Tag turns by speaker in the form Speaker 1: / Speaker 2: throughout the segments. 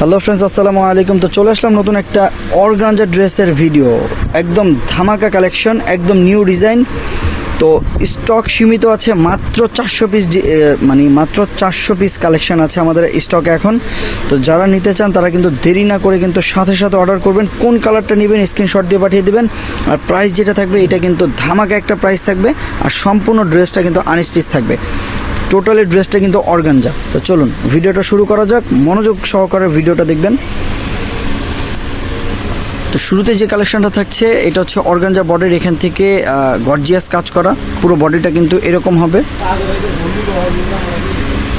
Speaker 1: Hello friends আসসালামু আলাইকুম। তো চলে আসলাম নতুন একটা অর্গানজা ড্রেসের ভিডিও একদম ধামাকা কালেকশন একদম নিউ ডিজাইন তো স্টক সীমিত আছে, মাত্র চারশো পিস মানে মাত্র চারশো পিস কালেকশন আছে আমাদের স্টকে এখন। তো যারা নিতে চান, তারা কিন্তু দেরি না করে কিন্তু সাথে সাথে অর্ডার করবেন। কোন কালারটা নেবেন স্ক্রিনশট দিয়ে পাঠিয়ে দেবেন। আর প্রাইস যেটা থাকবে, এটা কিন্তু ধামাকা একটা প্রাইস থাকবে। আর সম্পূর্ণ ড্রেসটা কিন্তু আনস্টিচ থাকবে। টোটালি ড্রেসটা কিন্তু অর্গানজা। তো চলুন, ভিডিওটা শুরু করা যাক। মনোযোগ সহকারে ভিডিওটা দেখবেন। তো শুরুতে যে কালেকশনটা থাকছে, এটা হচ্ছে অর্গানজা বডির এখান থেকে গর্জিয়াস কাজ করা। পুরো বডিটা কিন্তু এরকম হবে।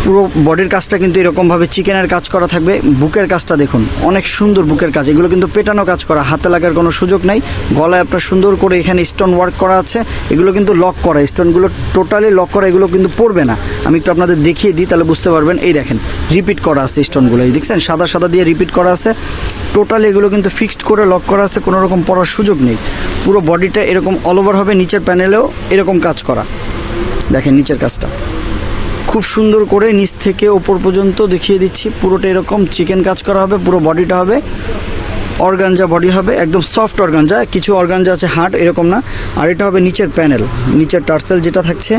Speaker 1: পুরো বডির কাজটা কিন্তু এরকমভাবে চিকেনের কাজ করা থাকবে। বুকের কাজটা দেখুন, অনেক সুন্দর বুকের কাজ। এগুলো কিন্তু পেটানো কাজ করা, হাতে লাগার কোনো সুযোগ নাই। গলায় আপনার সুন্দর করে এখানে স্টোন ওয়ার্ক করা আছে। এগুলো কিন্তু লক করা স্টোনগুলো টোটালি লক করা, এগুলো কিন্তু পড়বে না। আমি একটু আপনাদের দেখিয়ে দিই, তাহলে বুঝতে পারবেন। এই দেখেন রিপিট করা আছে স্টোনগুলো এই দেখছেন, সাদা সাদা দিয়ে রিপিট করা আছে। টোটালি এগুলো কিন্তু ফিক্সড করে লক করা আছে, কোনো রকম পড়ার সুযোগ নেই। পুরো বডিটা এরকম অল ওভার হবে, নিচের প্যানেলেও এরকম কাজ করা। দেখেন, নিচের কাজটা। খুব সুন্দর করে নিচ থেকে ওপর পর্যন্ত দেখিয়ে দিচ্ছি। পুরোটা এরকম চিকেন কাজ করা হবে, পুরো বডিটা হবে অর্গানজা বডি হবে, একদম সফট অর্গানজা কিছু অর্গানজা আছে হার্ড এরকম না। আর এটা হবে নিচের প্যানেল নিচের টার্সেল যেটা থাকছে,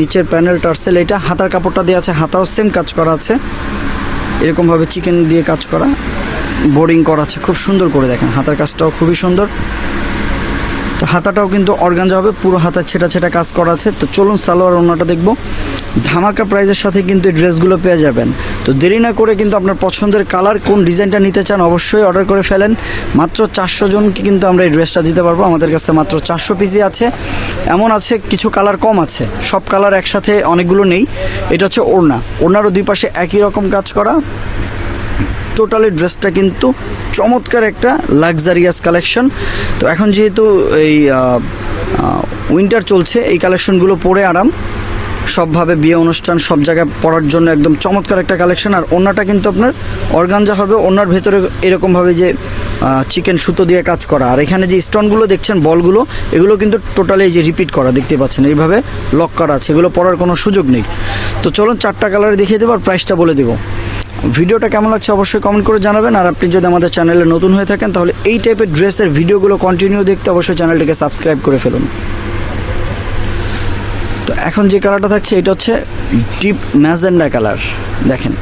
Speaker 1: নিচের প্যানেল টার্সেল এটা হাতার কাপড়টা দেওয়া আছে, হাতাও সেম কাজ করা আছে। এরকমভাবে চিকেন দিয়ে কাজ করা বোর্ডিং করা আছে, খুব সুন্দর করে দেখেন, হাতার কাজটাও খুবই সুন্দর। তো হাতাটাও কিন্তু অর্গানজা হবে, পুরো হাতা ছেটা ছেটা কাজ করা আছে। তো চলুন সালোয়ার ওনাটা দেখব। ধামাকা প্রাইজের সাথে কিন্তু এই ড্রেসগুলো পেয়ে যাবেন। তো দেরি না করে কিন্তু আপনার পছন্দের কালার, কোন ডিজাইনটা নিতে চান অবশ্যই অর্ডার করে ফেলেন। মাত্র চারশো জনকে কিন্তু আমরা এই ড্রেসটা দিতে পারব। আমাদের কাছে মাত্র চারশো পিসই আছে। এমন আছে, কিছু কালার কম আছে। সব কালার একসাথে অনেকগুলো নেই। এটা হচ্ছে ওড়না। ওড়নারও দুই পাশে একই রকম কাজ করা। টোটালি ড্রেসটা কিন্তু চমৎকার একটা লাক্সারিয়াস কালেকশন। তো এখন যেহেতু এই উইন্টার চলছে, এই কালেকশনগুলো পরে আরাম। সবভাবে বিয়ে অনুষ্ঠান সব জায়গায় পরার জন্য একদম চমৎকার একটা কালেকশন। আর ওনাটা কিন্তু আপনার অর্গানজা হবে ওনার ভেতরে এরকমভাবে যে চিকেন সুতো দিয়ে কাজ করা। আর এখানে যে স্টোনগুলো দেখছেন, বলগুলো, এগুলো কিন্তু টোটালি যে রিপিট করা, দেখতে পাচ্ছেন, এইভাবে লক করা আছে। এগুলো পরার কোনো সুযোগ নেই। তো চলুন চারটা কালারে দেখিয়ে দেবো, আর প্রাইসটা বলে দেবো। ভিডিওটা কেমন লাগছে অবশ্যই কমেন্ট করে জানাবেন। আর আপনি যদি আমাদের চ্যানেলে নতুন হয়ে থাকেন, তাহলে এই টাইপের ড্রেসের ভিডিওগুলো কন্টিনিউ দেখতে অবশ্যই চ্যানেলটিকে সাবস্ক্রাইব করে ফেলুন। তো এখন যে কালারটা থাকছে, এটা হচ্ছে ডিপ ম্যাজেন্ডা কালার দেখেন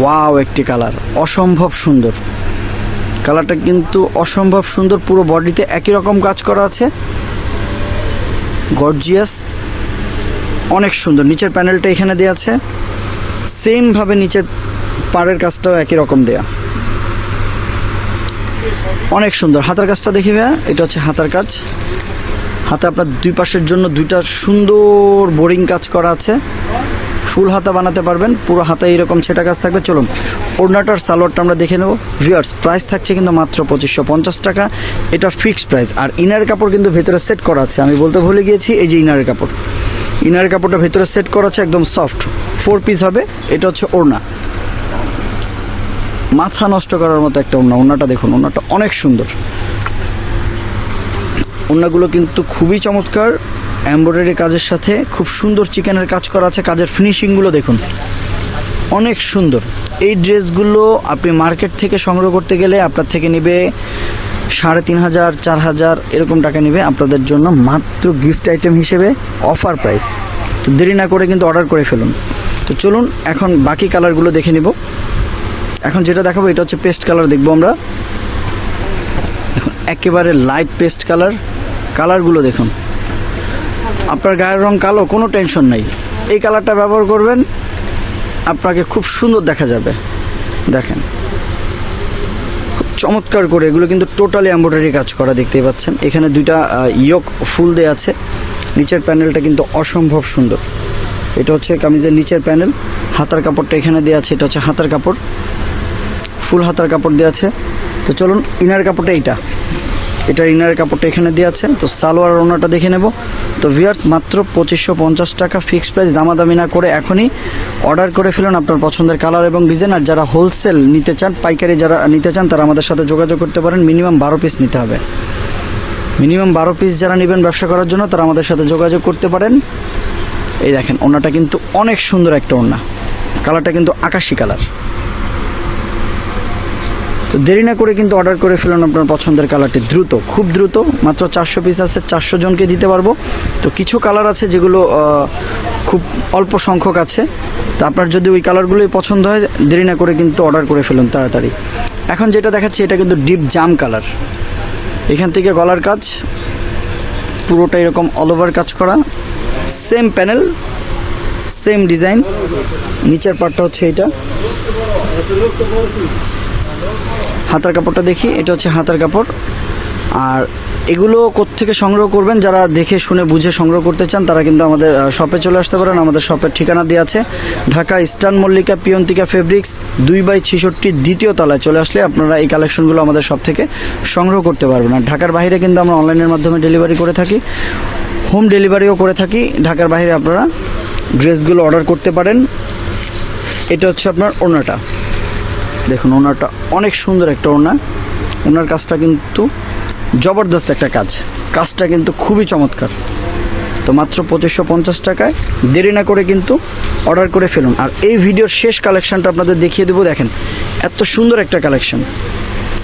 Speaker 1: ওয়াও একটি কালার অসম্ভব সুন্দর। কালারটা কিন্তু অসম্ভব সুন্দর, পুরো বডিতে একই রকম কাজ করা আছে। গর্জিয়াস অনেক সুন্দর। নিচের প্যানেলটা এখানে দেওয়া আছে। সেমভাবে নিচের পাড়ের কাজটাও একই রকম দেয়া। অনেক সুন্দর। হাতার কাজটা দেখি ভাইয়া, এটা হচ্ছে হাতার কাজ। হাতে আপনার দুই পাশের জন্য দুইটা সুন্দর বোরিং কাজ করা আছে। ফুল হাতা বানাতে পারবেন, পুরো হাতায় এরকম ছেটা কাজ থাকবে। চলুন ওড়নাটার সালোয়ারটা আমরা দেখে নেব। ভিউয়ার্স প্রাইস থাকছে কিন্তু মাত্র পঁচিশশো পঞ্চাশ টাকা। এটা ফিক্সড প্রাইস আর ইনার কাপড় কিন্তু ভেতরে সেট করা আছে। আমি বলতে ভুলে গিয়েছি, এই যে ইনারের কাপড়। ইনারের কাপড়টা ভেতরে সেট করা আছে, একদম সফট ফোর পিস হবে, এটা হচ্ছে ওড়না। মাথা নষ্ট করার মতো একটা ওড়না। ওড়নাটা দেখুন, ওড়নাটা অনেক সুন্দর। ওড়নাগুলো কিন্তু খুবই চমৎকার। এমব্রয়ডারি কাজের সাথে খুব সুন্দর চিকেনের কাজ করা আছে। কাজের ফিনিশিংগুলো দেখুন। অনেক সুন্দর। এই ড্রেসগুলো আপনি মার্কেট থেকে সংগ্রহ করতে গেলে আপনার থেকে নেবে সাড়ে তিন হাজার, চার হাজার, এরকম টাকা নেবে আপনাদের জন্য মাত্র গিফট আইটেম হিসেবে অফার প্রাইস। তো দেরি না করে কিন্তু অর্ডার করে ফেলুন। তো চলুন, এখন বাকি কালারগুলো দেখে নিব। এখন যেটা দেখাবো, এটা হচ্ছে পেস্ট কালার দেখব আমরা। এখন একেবারে লাইট পেস্ট কালার কালারগুলো দেখুন। আপনার গায়ের রং কালো, কোনো টেনশন নাই। এই কালারটা ব্যবহার করবেন, আপনাকে খুব সুন্দর দেখা যাবে। দেখেন। খুব চমৎকার করে এগুলো কিন্তু টোটালি এম্ব্রয়ডারি কাজ করা, দেখতেই পাচ্ছেন। এখানে দুইটা ইয়ক ফুল দেওয়া আছে। নিচের প্যানেলটা কিন্তু অসম্ভব সুন্দর। এটা হচ্ছে কামিজের নিচের প্যানেল হাতার কাপড়টা এখানে দেওয়া আছে, এটা হচ্ছে হাতার কাপড়। ফুল হাতার কাপড় দেওয়া আছে। তো চলুন, ইনার কাপড়টা এইটা। এটার ইনার কাপড়টা এখানে দেওয়া আছে। তো সালোয়ার ওনাটা দেখে নেব। তো ভিয়ার্স মাত্র পঁচিশশো পঞ্চাশ টাকা ফিক্সড প্রাইস দামাদামি না করে এখনই অর্ডার করে ফেলুন আপনার পছন্দের কালার এবং ডিজাইন আর যারা হোলসেল নিতে চান, পাইকারি যারা নিতে চান, তারা আমাদের সাথে যোগাযোগ করতে পারেন। মিনিমাম বারো পিস নিতে হবে। মিনিমাম বারো পিস যারা নেবেন ব্যবসা করার জন্য, তারা আমাদের সাথে যোগাযোগ করতে পারেন। এই দেখেন, ওনাটা কিন্তু অনেক সুন্দর একটা ওড়না। কালারটা কিন্তু আকাশি কালার দেরি না করে কিন্তু অর্ডার করে ফেলুন আপনার পছন্দের কালারটি দ্রুত, খুব দ্রুত, মাত্র চারশো পিস আছে, চারশো জনকে দিতে পারব। তো কিছু কালার আছে যেগুলো খুব অল্প সংখ্যক আছে। তো আপনার যদি ওই কালারগুলোই পছন্দ হয়, দেরি না করে কিন্তু অর্ডার করে ফেলুন তাড়াতাড়ি। এখন যেটা দেখাচ্ছি, এটা কিন্তু ডিপ জাম কালার এখান থেকে গলার কাজ, পুরোটা এরকম অল ওভার কাজ করা। সেম প্যানেল সেম ডিজাইন নিচের পার্টটা হচ্ছে এটা। হাতার কাপড়টা দেখি, এটা হচ্ছে হাতার কাপড়। আর এগুলো কোত্থেকে সংগ্রহ করবেন? যারা দেখে শুনে বুঝে সংগ্রহ করতে চান, তারা কিন্তু আমাদের শপে চলে আসতে পারেন। আমাদের শপের ঠিকানা দেওয়া আছে। ঢাকা ইস্টার্ন মল্লিকা পিয়ন্তিকা ফেব্রিক্স দুই বাই ছেষট্টি দ্বিতীয় তলায় চলে আসলে আপনারা এই কালেকশনগুলো আমাদের শপ থেকে সংগ্রহ করতে পারবেন। আর ঢাকার বাইরে কিন্তু আমরা অনলাইনের মাধ্যমে ডেলিভারি করে থাকি। হোম ডেলিভারিও করে থাকি। ঢাকার বাইরে আপনারা ড্রেসগুলো অর্ডার করতে পারেন। এটা হচ্ছে আপনার ওনাটা। দেখুন ওনারটা অনেক সুন্দর একটা ওনা ওনার কাজটা কিন্তু জবরদস্ত একটা কাজ। কাজটা কিন্তু খুবই চমৎকার। তো মাত্র পঁচিশশো পঞ্চাশ টাকায় দেরি না করে কিন্তু অর্ডার করে ফেলুন। আর এই ভিডিওর শেষ কালেকশানটা আপনাদের দেখিয়ে দেবো, দেখেন, এত সুন্দর একটা কালেকশন।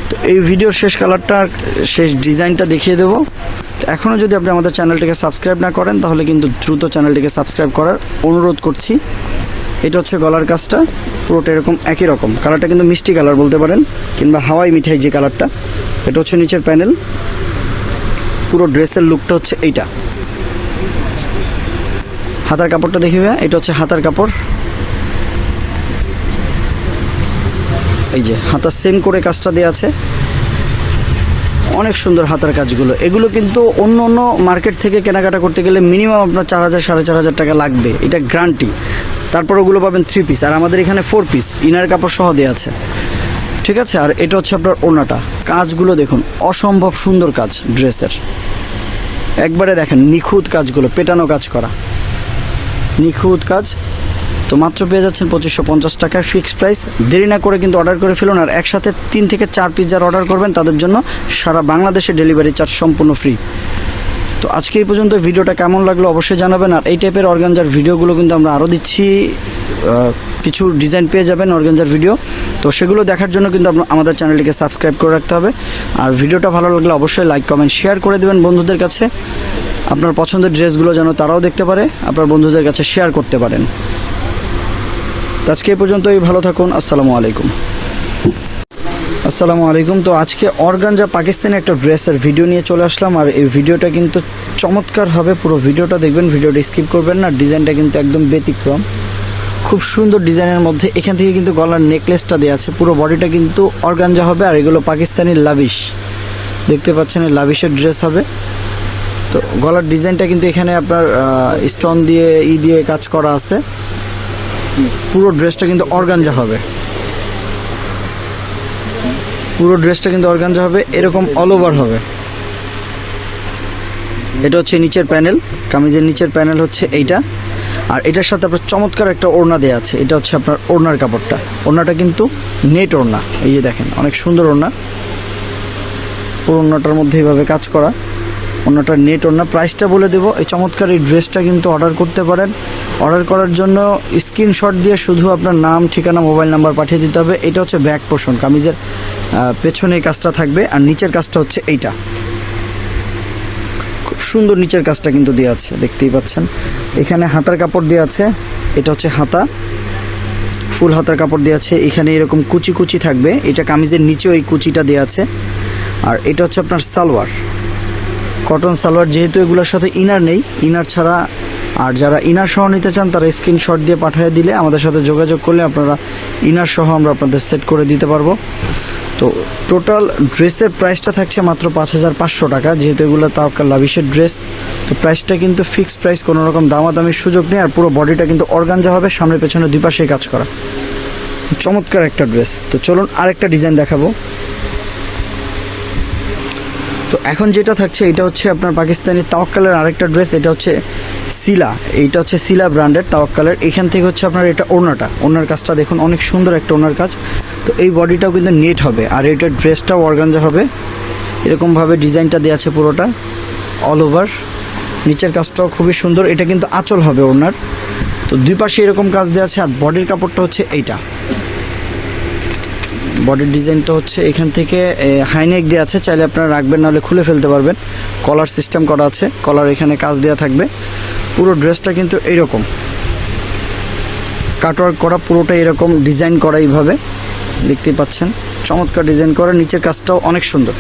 Speaker 1: তো এই ভিডিওর শেষ কালারটা শেষ ডিজাইনটা দেখিয়ে দেবো। এখনও যদি আপনি আমাদের চ্যানেলটিকে সাবস্ক্রাইব না করেন, তাহলে কিন্তু দ্রুত চ্যানেলটিকে সাবস্ক্রাইব করার অনুরোধ করছি। এটা হচ্ছে গলার কাজটা, পুরোটা এরকম একই রকম। কালারটা কিন্তু মিষ্টি কালার বলতে পারেন, কিংবা হাওয়াই মিঠাই যে কালারটা। এটা হচ্ছে নিচের প্যানেল। পুরো ড্রেসের লুকটা হচ্ছে এইটা। হাতার কাপড়টা দেখিবে এটা হচ্ছে হাতার কাপড়। এই যে হাতার সেম করে কাজটা দেওয়া আছে। অনেক সুন্দর হাতার কাজগুলো। এগুলো কিন্তু অন্য অন্য মার্কেট থেকে কেনাকাটা করতে গেলে মিনিমাম আপনার চার হাজার, সাড়ে চার হাজার টাকা লাগবে। এটা গ্রান্টি তারপর ওগুলো পাবেন থ্রি পিস আর আমাদের এখানে ফোর পিস ইনার কাপড় সহ দেওয়া আছে। ঠিক আছে? আর এটা হচ্ছে আপনার ওনাটা কাজগুলো দেখুন, অসম্ভব সুন্দর কাজ ড্রেসের। একবারে দেখেন, নিখুঁত কাজগুলো, পেটানো কাজ করা। নিখুঁত কাজ। তো মাত্র পেয়ে যাচ্ছেন পঁচিশশো পঞ্চাশ টাকায় ফিক্সড প্রাইস দেরি না করে কিন্তু অর্ডার করে ফেলুন, আর একসাথে তিন থেকে চার পিস যারা অর্ডার করবেন, তাদের জন্য সারা বাংলাদেশে ডেলিভারি চার্জ সম্পূর্ণ ফ্রি তো আজকে এই পর্যন্ত ভিডিওটা কেমন লাগল অবশ্যই জানাবেন। আর এই টাইপের অর্গানজার ভিডিওগুলো কিন্তু আমরা আরও দিচ্ছি। কিছু ডিজাইন পেয়ে যাবেন অর্গানজার ভিডিও। তো সেগুলো দেখার জন্য কিন্তু আমাদের চ্যানেলটিকে সাবস্ক্রাইব করে রাখতে হবে। আর ভিডিওটা ভালো লাগলে অবশ্যই লাইক কমেন্ট শেয়ার করে দেবেন বন্ধুদের কাছে। আপনার পছন্দের ড্রেসগুলো যেন তারাও দেখতে পারে, আপনার বন্ধুদের কাছে শেয়ার করতে পারেন। আজকে এই পর্যন্তই, ভালো থাকুন, আসসালামু আলাইকুম। আসসালামু আলাইকুম। তো আজকে অর্গানজা পাকিস্তানি একটা ড্রেসের ভিডিও নিয়ে চলে আসলাম আর এই ভিডিওটা কিন্তু চমৎকার হবে। পুরো ভিডিওটা দেখবেন, ভিডিওটা স্কিপ করবেন না। ডিজাইনটা কিন্তু একদম ব্যতিক্রম। খুব সুন্দর ডিজাইনের মধ্যে এখান থেকে কিন্তু গলার নেকলেসটা দেওয়া আছে। পুরো বডিটা কিন্তু অর্গানজা হবে আর এগুলো পাকিস্তানি লাভিশ দেখতে পাচ্ছেন, এই লাভিশের ড্রেস হবে। তো গলার ডিজাইনটা কিন্তু এখানে আপনার স্টোন দিয়ে, ই দিয়ে কাজ করা আছে। পুরো ড্রেসটা কিন্তু অর্গানজা হবে। পুরো ড্রেসটা কিন্তু অর্গানজা হবে, এরকম অল ওভার হবে। এটা হচ্ছে নিচের প্যানেল, কামিজের নিচের প্যানেল হচ্ছে এইটা। আর এটার সাথে আপনার চমৎকার একটা ওড়না দেওয়া আছে, এটা হচ্ছে আপনার ওড়নার কাপড়টা। ওড়নাটা কিন্তু নেট ওড়না, এই যে দেখেন, অনেক সুন্দর ওড়না। পুরো ওড়নাটার মধ্যে এইভাবে কাজ করা। ওড়নাটার নেট ওড়না প্রাইসটা বলে দেবো। এই চমৎকার এই ড্রেসটা কিন্তু অর্ডার করতে পারেন। অর্ডার করার জন্য স্ক্রিনশট দিয়ে শুধু আপনার নাম, ঠিকানা মোবাইল নাম্বার পাঠিয়ে দিতে হবে। এটা হচ্ছে ব্যাক পোষণ কামিজের পেছনে কাজটা থাকবে আর নিচের কাজটা হচ্ছে এইটা। খুব সুন্দর নিচের কাজটা কিন্তু দেওয়া আছে, দেখতেই পাচ্ছেন। এখানে হাতার কাপড় দেওয়া আছে, এটা হচ্ছে হাতা। ফুল হাতার কাপড় দেওয়া আছে, এখানে এরকম কুচি কুচি থাকবে। এটা কামিজের নিচেও এই কুচিটা দেওয়া আছে। আর এটা হচ্ছে আপনার সালোয়ার। কটন সালোয়ার যেহেতু এগুলোর সাথে ইনার নেই, ইনার ছাড়া আর যারা ইনার সহ নিতে চান তারা স্ক্রিনশট দিয়ে পাঠিয়ে দিলে আমাদের সাথে যোগাযোগ করলে আপনারা ইনার সহ আমরা আপনাদের সেট করে দিতে পারব। তো টোটাল ড্রেসের প্রাইসটা থাকছে মাত্র পাঁচ হাজার পাঁচশো টাকা, যেহেতু এগুলো তাওকাল লাভিশের ড্রেস। তো প্রাইসটা কিন্তু ফিক্সড প্রাইস কোনো রকম দামাদামির সুযোগ নেই, আর পুরো বডিটা কিন্তু অর্গানজা হবে, সামনে পেছনে দুই পাশেই কাজ করা। চমৎকার একটা ড্রেস। তো চলুন আরেকটা ডিজাইন দেখাবো। তো এখন যেটা থাকছে, এটা হচ্ছে আপনার পাকিস্তানি তাওয়াক্কালের আরেকটা ড্রেস এটা হচ্ছে সিলা। এইটা হচ্ছে সিলা ব্র্যান্ডের তাওয়াক্কালের। এখান থেকে হচ্ছে আপনার এটা ওনাটা। ওনার কাজটা দেখুন, অনেক সুন্দর একটা ওনার কাজ। তো এই বডিটাও কিন্তু নেট হবে। আর এটার ড্রেসটাও অর্গানজা হবে। এরকমভাবে ডিজাইনটা দেওয়া আছে পুরোটা অল ওভার নিচের কাজটাও খুবই সুন্দর। এটা কিন্তু আঁচল হবে ওনার। তো দুই পাশে এরকম কাজ দেওয়া আছে, আর বডির কাপড়টা হচ্ছে এইটা। বডির ডিজাইনটা হচ্ছে এখান থেকে হাইনেক দেওয়া আছে, চাইলে আপনারা রাখবেন, নাহলে খুলে ফেলতে পারবেন। কলার সিস্টেম করা আছে কলার এখানে কাজ দেওয়া থাকবে। পুরো ড্রেসটা কিন্তু এইরকম কাটওয়ার্ক করা পুরোটা এরকম ডিজাইন করা এইভাবে। দেখতেই পাচ্ছেন, চমৎকার ডিজাইন করা, নিচের কাজটাও অনেক সুন্দর।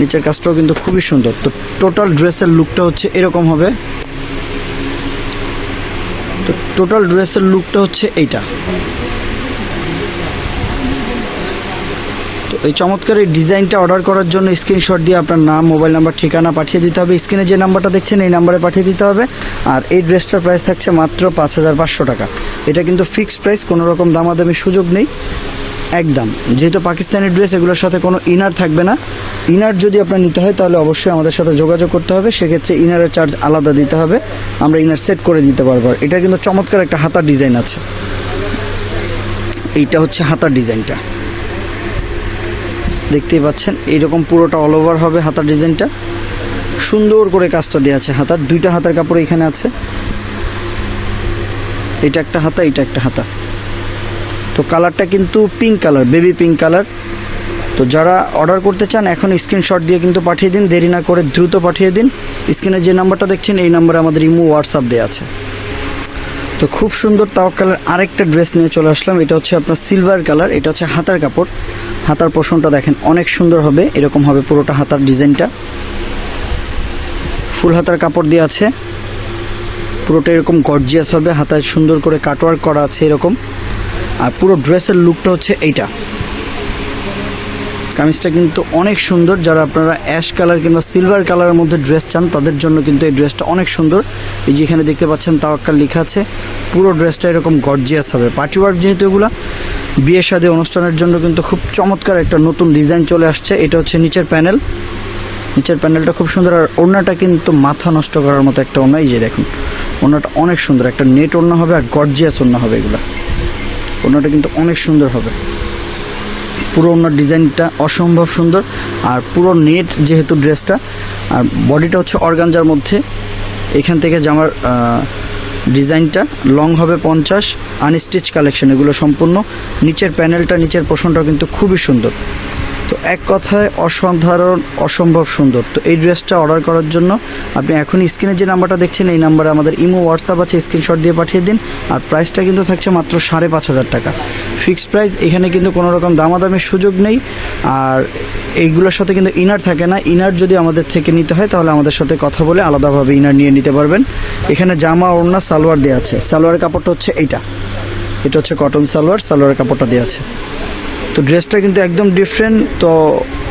Speaker 1: নিচের কাজটাও কিন্তু খুবই সুন্দর। তো টোটাল ড্রেসের লুকটা হচ্ছে এরকম হবে। তো টোটাল ড্রেসের লুকটা হচ্ছে এইটা। এই চমৎকার এই ডিজাইনটা অর্ডার করার জন্য স্ক্রিনশট দিয়ে আপনার নাম, মোবাইল নাম্বার, ঠিকানা পাঠিয়ে দিতে হবে। স্ক্রিনে যে নাম্বারটা দেখছেন, এই নাম্বারে পাঠিয়ে দিতে হবে। আর এই ড্রেসটার প্রাইস থাকছে মাত্র পাঁচ হাজার পাঁচশো টাকা। এটা কিন্তু ফিক্সড প্রাইস, কোনো রকম দামাদামি সুযোগ নেই। একদম। যেহেতু পাকিস্তানি ড্রেস, এগুলোর সাথে কোনো ইনার থাকবে না। ইনার যদি আপনার নিতে হয়, তাহলে অবশ্যই আমাদের সাথে যোগাযোগ করতে হবে। সেক্ষেত্রে ইনারের চার্জ আলাদা দিতে হবে। আমরা ইনার সেট করে দিতে পারব। এটা কিন্তু চমৎকার একটা হাতার ডিজাইন আছে। এইটা হচ্ছে হাতার ডিজাইনটা। দেখতেই পাচ্ছেন, এইরকম পুরোটা অল ওভার হবে হাতার ডিজাইনটা। সুন্দর করে কাজটা দেওয়া আছে হাতার, দুইটা হাতার কাপড় এখানে আছে। এটা একটা হাতা, এটা একটা হাতা। তো কালারটা কিন্তু pink colour baby pink colour তো যারা অর্ডার করতে চান, এখন স্ক্রিনশট দিয়ে কিন্তু পাঠিয়ে দিন, দেরি না করে দ্রুত পাঠিয়ে দিন। স্ক্রিনে যে নাম্বারটা দেখছেন, এই নাম্বারে আমাদের ইমো হোয়াটসঅ্যাপ দেওয়া আছে। তো খুব সুন্দর তাওয়াক্কালের আরেকটা ড্রেস নিয়ে চলে আসলাম। এটা হচ্ছে আপনার সিলভার কালার এটা হচ্ছে হাতার কাপড়। হাতার পোষণটা দেখেন, অনেক সুন্দর হবে, এরকম হবে পুরোটা হাতার ডিজাইনটা। ফুল হাতার কাপড় দিয়ে আছে। পুরোটা এরকম গর্জিয়াস হবে, হাতায় সুন্দর করে কাটওয়ার্ক করা আছে এরকম। আর পুরো ড্রেসের লুকটা হচ্ছে এইটা। কামিজটা কিন্তু অনেক সুন্দর। যারা আপনারা অ্যাশ কালার কিংবা সিলভার কালারের মধ্যে ড্রেস চান, তাদের জন্য কিন্তু এই ড্রেসটা অনেক সুন্দর। এই যে এখানে দেখতে পাচ্ছেন, তাওয়াক্কাল লেখা আছে। পুরো ড্রেসটা এরকম গর্জিয়াস হবে। পার্টি ওয়ার্ক যেহেতু এগুলা, বিয়ে শাদী অনুষ্ঠানের জন্য কিন্তু খুব চমৎকার একটা নতুন ডিজাইন চলে আসছে। এটা হচ্ছে নিচের প্যানেল। নিচের প্যানেলটা খুব সুন্দর। আর ওড়নাটা কিন্তু মাথা নষ্ট করার মতো একটা ওড়না। এই যে দেখুন, ওড়নাটা অনেক সুন্দর। একটা নেট ওড়না হবে আর গর্জিয়াস ওড়না হবে এগুলা। ওড়নাটা কিন্তু অনেক সুন্দর হবে। পুরো ওনার ডিজাইনটা অসম্ভব সুন্দর। আর পুরো নেট যেহেতু ড্রেসটা, আর বডিটা হচ্ছে অর্গানজার মধ্যে। এখান থেকে জামার ডিজাইনটা, লং হবে পঞ্চাশ আনস্টিচ কালেকশন এগুলো সম্পূর্ণ। নিচের প্যানেলটা নিচের পোষণটাও কিন্তু খুবই সুন্দর। তো এক কথায় অসাধারণ, অসম্ভব সুন্দর। তো এই ড্রেসটা অর্ডার করার জন্য আপনি এখন স্ক্রিনে যে নাম্বারটা দেখছেন, এই নাম্বারে আমাদের ইমো, হোয়াটসঅ্যাপ আছে, স্ক্রিনশট দিয়ে পাঠিয়ে দিন। আর প্রাইসটা কিন্তু থাকছে মাত্র সাড়ে পাঁচ হাজার টাকা। ফিক্সড প্রাইস, এখানে কিন্তু কোনো রকম দামাদামির সুযোগ নেই। আর এইগুলোর সাথে কিন্তু ইনার থাকে না। ইনার যদি আমাদের থেকে নিতে হয়, তাহলে আমাদের সাথে কথা বলে আলাদাভাবে ইনার নিয়ে নিতে পারবেন। এখানে জামা, ওড়না, সালোয়ার দেওয়া আছে। সালোয়ারের কাপড়টা হচ্ছে এইটা। এটা হচ্ছে কটন সালোয়ার, সালোয়ারের কাপড়টা দেওয়া আছে। তো ড্রেসটা কিন্তু একদম ডিফারেন্ট তো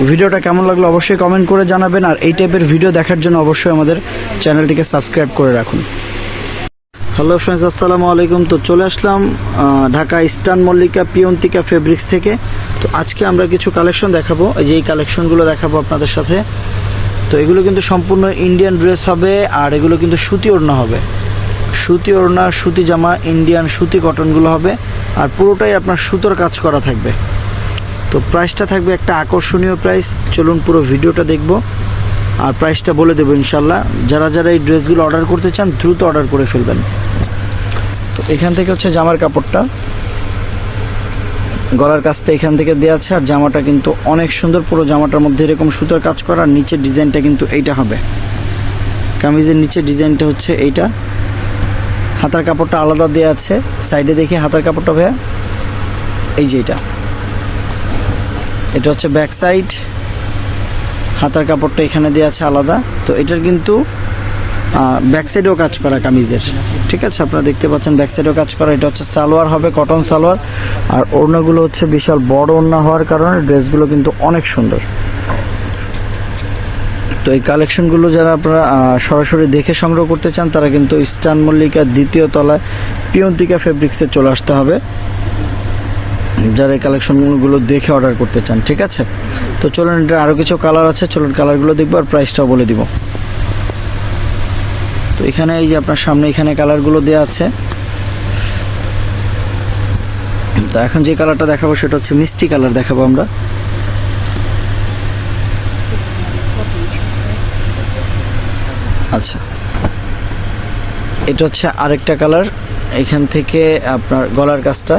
Speaker 1: ভিডিওটা কেমন লাগল অবশ্যই কমেন্ট করে জানাবেন, আর এই টাইপের ভিডিও দেখার জন্য অবশ্যই আমাদের চ্যানেলটিকে সাবস্ক্রাইব করে রাখুন। হ্যালো ফ্রেন্ডস আসসালামু আলাইকুম। তো চলে আসলাম ঢাকা ইস্টার্ন মল্লিকা পিয়ন্তিকা ফেব্রিক্স থেকে। তো আজকে আমরা কিছু কালেকশন দেখাবো। যে এই কালেকশনগুলো দেখাবো আপনাদের সাথে। তো এগুলো কিন্তু সম্পূর্ণ ইন্ডিয়ান ড্রেস হবে, আর এগুলো কিন্তু সুতি ওড়না হবে। সুতি ওড়না, সুতি জামা ইন্ডিয়ান সুতি কটনগুলো হবে, আর পুরোটাই আপনার সুতোর কাজ করা থাকবে। তো প্রাইসটা থাকবে একটা আকর্ষণীয় প্রাইস চলুন পুরো ভিডিওটা দেখব। আর প্রাইসটা বলে দেবো ইনশাল্লাহ যারা যারা এই ড্রেসগুলো অর্ডার করতে চান, দ্রুত অর্ডার করে ফেলবেন। তো এখান থেকে হচ্ছে জামার কাপড়টা। গলার কাজটা এখান থেকে দেওয়া আছে। আর জামাটা কিন্তু অনেক সুন্দর। পুরো জামাটার মধ্যে এরকম সুতোর কাজ করা। আর নিচের ডিজাইনটা কিন্তু এইটা হবে। কামিজের নিচের ডিজাইনটা হচ্ছে এইটা। হাতার কাপড়টা আলাদা দেওয়া আছে। সাইডে দেখি হাতার কাপড়টা ভাইয়া। এই যে এটা এটা হচ্ছে ব্যাক সাইড হাতার কাপড়টা এখানে দেওয়া আছে আলাদা। তো এটার কিন্তু ব্যাক সাইডেও কাজ করা কামিজের। ঠিক আছে? আপনারা দেখতে পাচ্ছেন ব্যাক সাইডেও কাজ করা। এটা হচ্ছে সালোয়ার হবে কটন সালোয়ার। আর ওড়নাগুলো হচ্ছে বিশাল বড় ওড়না হওয়ার কারণে ড্রেসগুলো কিন্তু অনেক সুন্দর। তো এই কালেকশনগুলো যারা আপনারা সরাসরি দেখে সংগ্রহ করতে চান, তারা কিন্তু ইস্টার্ন মল্লিকা দ্বিতীয় তলায় পিয়ন্তিকা ফেব্রিক্সে চলে আসতে হবে। যারা এই কালেকশনগুলো দেখে অর্ডার করতে চান, ঠিক আছে? তো চলুন এটা আরও কিছু কালার আছে, চলুন কালারগুলো দেখব আর প্রাইসটাও বলে দিব। তো এখানে এই যে আপনার সামনে এখানে কালারগুলো দেওয়া আছে। তো এখন যে কালারটা দেখাবো সেটা হচ্ছে মিষ্টি কালার দেখাবো আমরা। আচ্ছা। এটা হচ্ছে আরেকটা কালার এখান থেকে আপনার গলার কাজটা।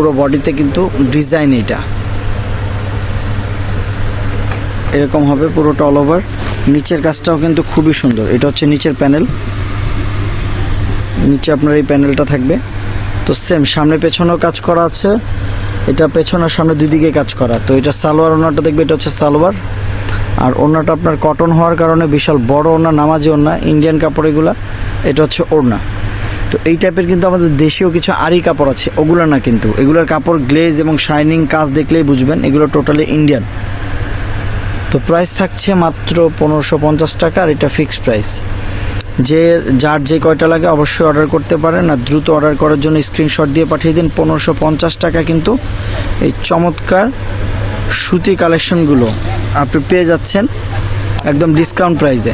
Speaker 1: পুরো বডিতে কিন্তু ডিজাইন এটা। এরকম হবে পুরোটা অল ওভার নিচের কাজটাও কিন্তু খুবই সুন্দর। এটা হচ্ছে নিচের প্যানেল নিচে আপনার এই প্যানেলটা থাকবে। তো সেম সামনে পেছনেও কাজ করা আছে। এটা পেছনে আর সামনে দুই দিকে কাজ করা। তো এটা সালোয়ার ওনাটা দেখবে, এটা হচ্ছে সালোয়ার। আর ওড়নাটা আপনার কটন হওয়ার কারণে বিশাল বড় ওড়না, নামাজি ওড়না ইন্ডিয়ান কাপড় এগুলা। এটা হচ্ছে ওড়না। তো এই টাইপের কিন্তু আমাদের দেশীয় কিছু আরি কাপড় আছে, ওগুলো না কিন্তু। এগুলোর কাপড় গ্লেজ এবং শাইনিং কাজ দেখলেই বুঝবেন, এগুলো টোটালি ইন্ডিয়ান তো প্রাইস থাকছে মাত্র পনেরোশো পঞ্চাশ টাকা আর এটা ফিক্সড প্রাইস যে, যার যে কয়টা লাগে অবশ্যই অর্ডার করতে পারেন আর দ্রুত অর্ডার করার জন্য স্ক্রিনশট দিয়ে পাঠিয়ে দিন। পনেরোশো পঞ্চাশ টাকা কিন্তু এই চমৎকার সুতি কালেকশনগুলো আপনি পেয়ে যাচ্ছেন একদম ডিসকাউন্ট প্রাইসে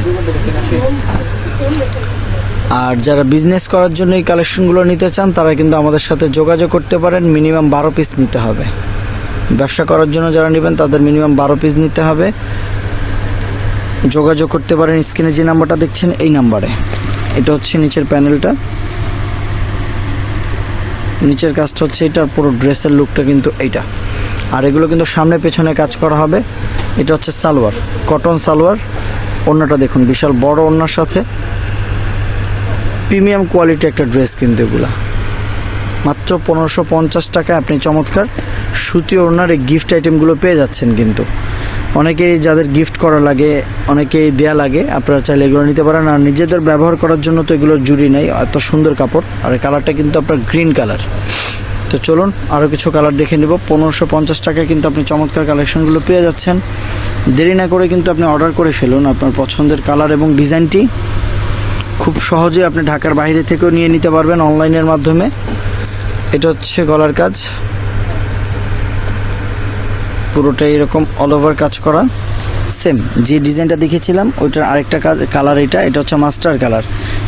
Speaker 1: আর যারা বিজনেস করার জন্য এই কালেকশনগুলো নিতে চান, তারা কিন্তু আমাদের সাথে যোগাযোগ করতে পারেন। মিনিমাম বারো পিস নিতে হবে। ব্যবসা করার জন্য যারা নেবেন, তাদের মিনিমাম বারো পিস নিতে হবে। যোগাযোগ করতে পারেন। স্ক্রিনে যে নাম্বারটা দেখছেন, এই নাম্বারে এটা হচ্ছে নিচের প্যানেলটা নিচের কাজটা হচ্ছে এটা, পুরো ড্রেসের লুকটা কিন্তু এইটা। আর এগুলো কিন্তু সামনে পেছনে কাজ করা হবে। এটা হচ্ছে সালোয়ার কটন সালোয়ার। ওড়নাটা দেখুন, বিশাল বড় ওড়নার সাথে। প্রিমিয়াম কোয়ালিটি একটা ড্রেস কিন্তু এগুলা। মাত্র পনেরোশো পঞ্চাশ টাকায় আপনি চমৎকার সুতি ওড়নার এই গিফট আইটেমগুলো পেয়ে যাচ্ছেন কিন্তু। অনেকেই যাদের গিফট করা লাগে, অনেকেই দেয়া লাগে, আপনারা চাইলে এগুলো নিতে পারেন। আর নিজেদের ব্যবহার করার জন্য তো এগুলো জুড়ি নেই, এত সুন্দর কাপড়। আর কালারটা কিন্তু আপনার গ্রিন কালার তো চলুন আরও কিছু কালার দেখে নেব। পনেরোশো পঞ্চাশ টাকায় কিন্তু আপনি চমৎকার কালেকশনগুলো পেয়ে যাচ্ছেন। দেরি না করে কিন্তু আপনি অর্ডার করে ফেলুন আপনার পছন্দের কালার এবং ডিজাইনটি খুব সহজে আপনি ঢাকার বাইরে থেকেও নিয়ে নিতে পারবেন অনলাইনের মাধ্যমে। এটা হচ্ছে গলার কাজ। পুরোটাই এরকম অল ওভার কাজ করা। সেম যে ডিজাইনটা দেখেছিলাম, ওইটার আরেকটা কাজ কালার এটা এটা হচ্ছে মাস্টার কালার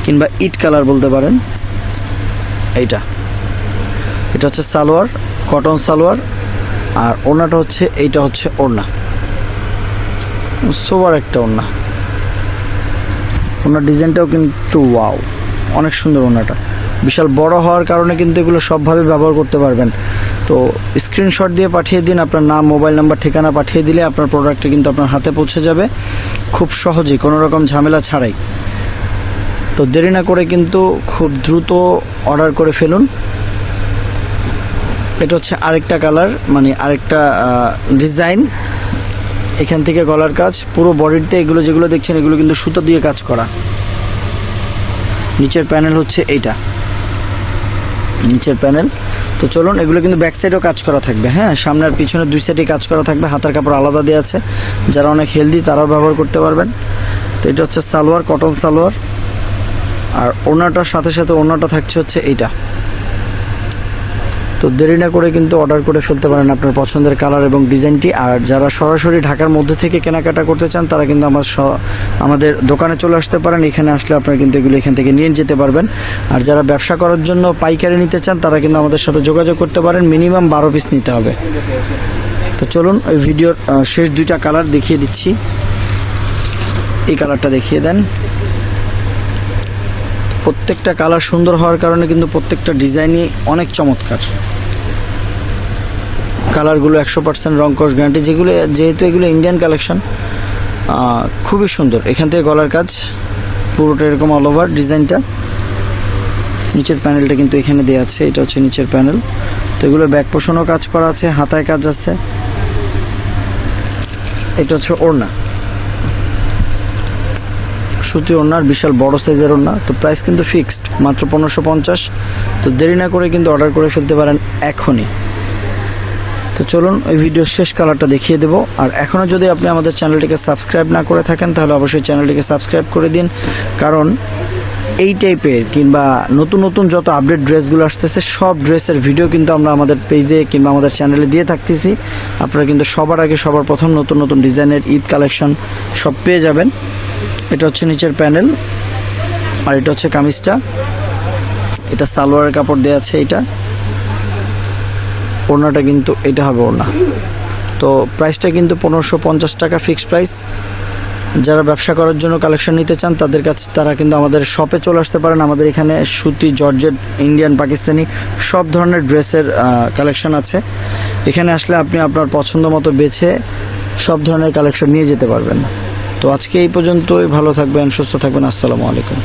Speaker 1: কিংবা ইট কালার বলতে পারেন। এইটা। এটা হচ্ছে সালোয়ার কটন সালোয়ার, আর ওড়নাটা হচ্ছে, এইটা হচ্ছে ওড়না। সোবার একটা ওড়না। ওনার ডিজাইনটাও কিন্তু ওয়াও। অনেক সুন্দর ওনাটা। বিশাল বড় হওয়ার কারণে কিন্তু এগুলো সবভাবে ব্যবহার করতে পারবেন। তো স্ক্রিনশট দিয়ে পাঠিয়ে দিন, আপনার নাম মোবাইল নাম্বার ঠিকানা পাঠিয়ে দিলে আপনার প্রোডাক্টটা কিন্তু আপনার হাতে পৌঁছে যাবে। খুব সহজেই কোনো রকম ঝামেলা ছাড়াই। তো দেরি না করে কিন্তু খুব দ্রুত অর্ডার করে ফেলুন। এটা হচ্ছে আরেকটা কালার মানে আরেকটা ডিজাইন এখান থেকে গলার কাজ, পুরো বডিতে এগুলো যেগুলো দেখছেন, এগুলো কিন্তু সুতো দিয়ে কাজ করা। নিচের প্যানেল হচ্ছে এইটা। নিচের প্যানেল তো চলুন, এগুলো কিন্তু ব্যাক সাইডেও কাজ করা থাকবে হ্যাঁ? সামনে আর পিছনে দুই সাইডে কাজ করা থাকবে, হাতার কাপড় আলাদা দেওয়া আছে। যারা অনেক হেলদি তারাও ব্যবহার করতে পারবেন। তো এটা হচ্ছে সালোয়ার কটন সালোয়ার। আর ওনাটার সাথে সাথে ওনাটা থাকছে হচ্ছে এইটা। তো দেরি না করে কিন্তু অর্ডার করে ফেলতে পারেন আপনার পছন্দের কালার এবং ডিজাইনটি আর যারা সরাসরি ঢাকার মধ্যে থেকে কেনাকাটা করতে চান, তারা কিন্তু আমার আমাদের দোকানে চলে আসতে পারেন। এখানে আসলে আপনারা কিন্তু এগুলো এখান থেকে নিয়ে যেতে পারবেন। আর যারা ব্যবসা করার জন্য পাইকারি নিতে চান, তারা কিন্তু আমাদের সাথে যোগাযোগ করতে পারেন। মিনিমাম বারো পিস নিতে হবে। তো চলুন, ওই ভিডিওর শেষ দুইটা কালার দেখিয়ে দিচ্ছি। এই কালারটা দেখিয়ে দেন। প্রত্যেকটা কালার সুন্দর হওয়ার কারণে কিন্তু প্রত্যেকটা ডিজাইনই অনেক চমৎকার। কালারগুলো একশো পার্সেন্ট রংকশ গ্যারান্টি যেগুলো যেহেতু এগুলো ইন্ডিয়ান কালেকশন খুবই সুন্দর। এখান থেকে গলার কাজ, পুরোটা এরকম অল ওভার ডিজাইনটা। নিচের প্যানেলটা কিন্তু এখানে দেওয়া আছে, এটা হচ্ছে নিচের প্যানেল। তো এগুলো ব্যাক পোষণও কাজ করা আছে, হাতায় কাজ আছে। এটা হচ্ছে ওড়না। সুতি ওড়নার, বিশাল বড় সাইজের ওড়না। তো প্রাইস কিন্তু ফিক্সড মাত্র পনেরোশো পঞ্চাশ। তো দেরি না করে কিন্তু অর্ডার করে ফেলতে পারেন এখনই। তো চলুন, ওই ভিডিওর শেষ কালারটা দেখিয়ে দেবো। আর এখনও যদি আপনি আমাদের চ্যানেলটিকে সাবস্ক্রাইব না করে থাকেন, তাহলে অবশ্যই চ্যানেলটিকে সাবস্ক্রাইব করে দিন। কারণ এই টাইপের কিংবা নতুন নতুন যত আপডেট ড্রেসগুলো আসতেছে, সব ড্রেসের ভিডিও কিন্তু আমরা আমাদের পেজে কিংবা আমাদের চ্যানেলে দিয়ে থাকতেছি। আপনারা কিন্তু সবার আগে সবার প্রথম নতুন নতুন ডিজাইনের ঈদ কালেকশন সব পেয়ে যাবেন। এটা হচ্ছে নিচের প্যানেল, আর এটা হচ্ছে কামিজটা। এটা সালোয়ারের কাপড় দেওয়া আছে এটা। ওড়নাটা কিন্তু এটা হবে ওড়না। তো প্রাইসটা কিন্তু পনেরোশো পঞ্চাশ টাকা ফিক্সড প্রাইস যারা ব্যবসা করার জন্য কালেকশন নিতে চান, তাদের কাছে তারা কিন্তু আমাদের শপে চলে আসতে পারেন। আমাদের এখানে সুতি, জর্জেট ইন্ডিয়ান পাকিস্তানি সব ধরনের ড্রেসের কালেকশন আছে। এখানে আসলে আপনি আপনার পছন্দ মতো বেছে সব ধরনের কালেকশন নিয়ে যেতে পারবেন। তো আজকে এই পর্যন্তই ভালো থাকবেন সুস্থ থাকবেন আসসালামু আলাইকুম।